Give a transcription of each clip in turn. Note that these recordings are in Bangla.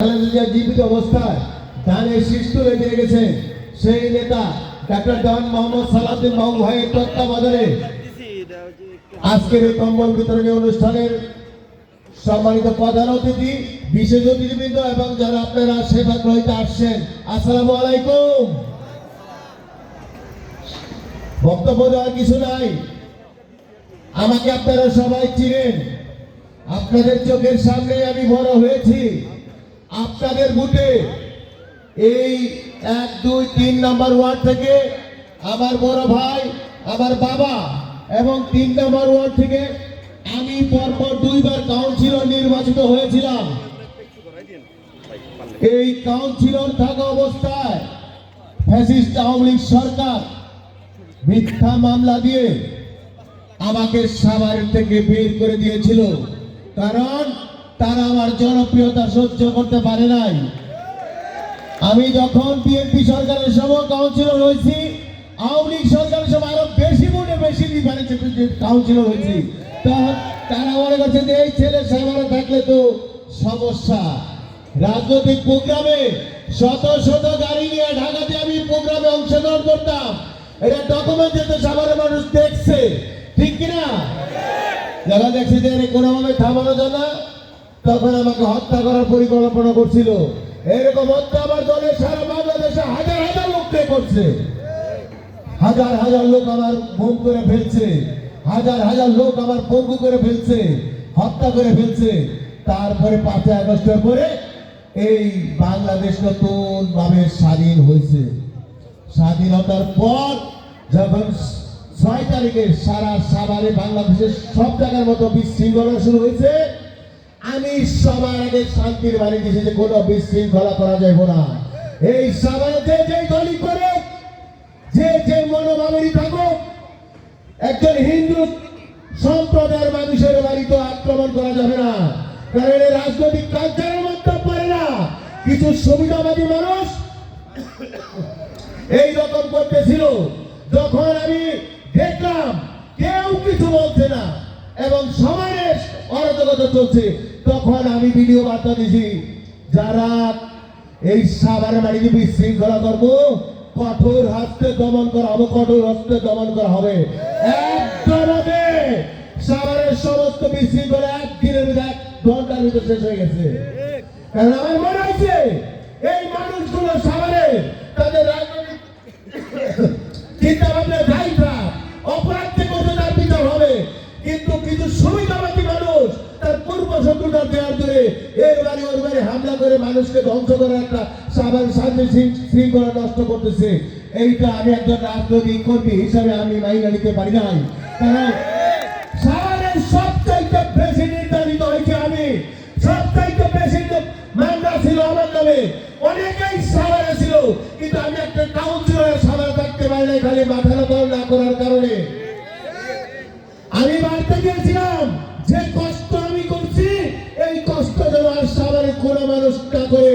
খালেদা জীবিত অবস্থায় দিয়ে সেই নেতা ডাক্তার মোহাম্মদ বাবু তত্ত্বাবধানে আজকের এই কম্বল বিতরণী অনুষ্ঠানের সম্মানিত প্রধান অতিথি, বিশেষ অতিথিবৃন্দ এবং যারা আপনারা সেবা আসছেন, আসসালামু আলাইকুম। বক্তব্য দেওয়ার কিছু নাই। আমাকে আপনারা সবাই চিনেন। আপনাদের চোখের সামনে আমি বড় হয়েছি। আপনাদের বুটে এই এক, দুই, তিন নাম্বার ওয়ার্ড থেকে আমার বড় ভাই, আমার বাবা এবং তিন নাম্বার ওয়ার্ড থেকে আমি পরপর দুইবার কাউন্সিলর নির্বাচিত হয়েছিলাম। এই কাউন্সিলর থাকা অবস্থায় ফ্যাসিস্ট আওয়ামী লীগ সরকার মিথ্যা মামলা দিয়ে আমাকে সাভার থেকে বের করে দিয়েছিল। কারণ তারা আমার জনপ্রিয়তা সহ্য করতে পারে নাই। আমি যখন বিএনপি সরকারের সময় কাউন্সিলর হয়েছি, আওয়ামী লীগ সরকারের সময় আরও বেশি মনে বেশি কাউন্সিলর হয়েছি। তারা মনে করছে যে এই ছেলে সাভারে থাকলে তো সমস্যা। রাজনৈতিক প্রোগ্রামে শত শত গাড়ি নিয়ে ঢাকাতে আমি প্রোগ্রামে অংশগ্রহণ করতাম। এটা ডকুমেন্ট যেতে সাভারের মানুষ দেখছে। ঠিক কিনা? যারা দেখছে যে কোনোভাবে থামানো যায় না তখন আমাকে হত্যা করার পরিকল্পনা করছিল। এরকম হত্যা আমার দলের সারা বাংলাদেশে হাজার হাজার লোককে করছে? হাজার হাজার লোক আমার গুম করে ফেলছে। হাজার হাজার লোক আমার পঙ্গু করে ফেলছে, হত্যা করে ফেলছে। তারপরে পাঁচই আগস্টের পরে এই বাংলাদেশ নতুন ভাবে স্বাধীন হয়েছে। স্বাধীনতার পর যখন ছয় তারিখে সারা সাভারে বাংলাদেশের সব জায়গার মতো বিশৃঙ্খলা শুরু হয়েছে আমি সবার আগে শান্তির বাণী দিয়েছি যে কোনো বিশৃঙ্খলা করা যাবে না। এই সাভারে যে দলই করে যে যে মনোভাবেরই থাকুক, একজন হিন্দু সম্প্রদায়ের মানুষের বাড়িতে আক্রমণ করা যাবে না। কারণ এই রাজনৈতিক কালচারের মধ্যে পড়ে না। কিছু সুবিধাবাদী মানুষ এই রকম করতেছিল। যখন আমি দেখলাম কেউ কিছু বলছে না, এবং সমাজের অরাজকতা চলছে, তখন আমি ভিডিও বার্তা দিছি, যারা এই সাভারে বাড়িতে বিশৃঙ্খলা করব কঠোর হস্তে দমন করা হবে, কঠোর হস্তে দমন করা হবে। একদম হবে। সমস্ত বিশৃঙ্খলা একদিনের ভিতরে ঘণ্টার ভিতরে শেষ হয়ে গেছে। কারণ আমার মনে হয়েছে, এই মানুষগুলো সাভারে তাদের রাজনৈতিক চিন্তা ভাবনা এর বাড়ি হামলা করে মানুষকে ধ্বংস করে একটা সাধারণ শান্তি শৃঙ্খলা নষ্ট করতেছে। এইটা আমি একজন রাজনৈতিক কর্মী হিসাবে আমি মাইনা নিতে পারি নাই। কারণ সাভারের সবচাইতে বেশি নির্ধারিত হয়েছে আমি। সবচাইতে বেশি মামলা ছিল আমার নামে। অনেকেই সাভারে ছিল, কিন্তু আমি একটা কাউন্সিলর সাভারে থাকতে পারি নাই, খালি মাথা না করার কারণে। আমি বাড়িতে গিয়েছিলাম, যে কষ্ট আমি করছি এই কষ্ট যেন আর সাভারে কোনো মানুষ না করে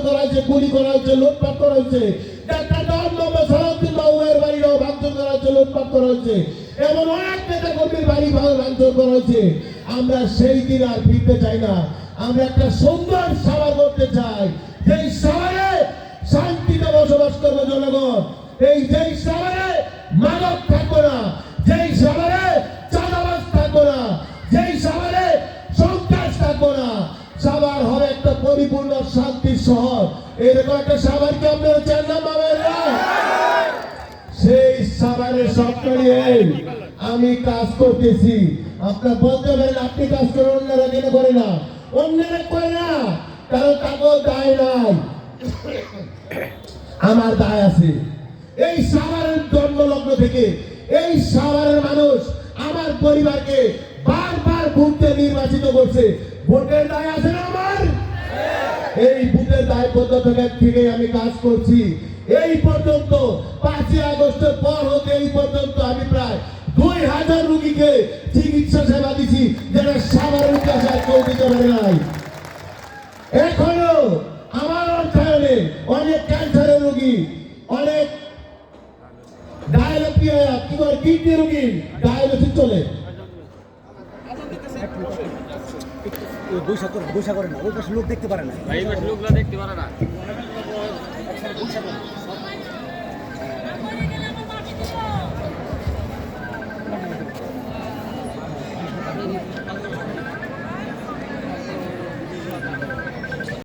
করা হয়েছে গুলি করা হয়েছে লুটপাট করা হয়েছে এমন অনেক বাড়ি ভাঙ- ভাঙচুর করা হয়েছে আমরা সেই দিন আর ফিরতে চাই না। আমরা একটা সুন্দর সভা করতে চাই। যেই শহরে শান্তিতে বসবাস করবে জনগণ, এই যেই শান্তির শহর এরকম একটা সাভারকে আপনারা চান না পাবেন না সেই সাভারের স্বপ্ন আমি কাজ করতেছি। আপনার বলতে পারেন, আপনি কাজ করেন, অন্যরা কেন করে না? অন্যরা করে না, কারণ তাকেও দায় নাই। আমার দায় আছে। এই সাভারের জন্মলগ্ন থেকে, এই সাভারের মানুষ আমার পরিবারকে বারবার ভোটে নির্বাচিত করছে। ভোটের দায় আছে না দায়বদ্ধতা থেকে আমি কাজ করছি। এই পর্যন্ত পাঁচই আগস্টের পর হতে এই পর্যন্ত আমি প্রায় দুই হাজার রুগীকে চিকিৎসা সেবা দিছি, যেটা সাধারণ কাছে কেউ দিতে পারে নাই। এখনও আমার অর্থায়নে অনেক ক্যান্সারের রুগী, অনেক ডায়ালিপিয়া, কি বলে, কিডনি রোগী বৈশাখ করে বৈশাখ করে না, ওই পাশে লোক দেখতে পারে না। এই পাশে লোকরা দেখতে পারে না।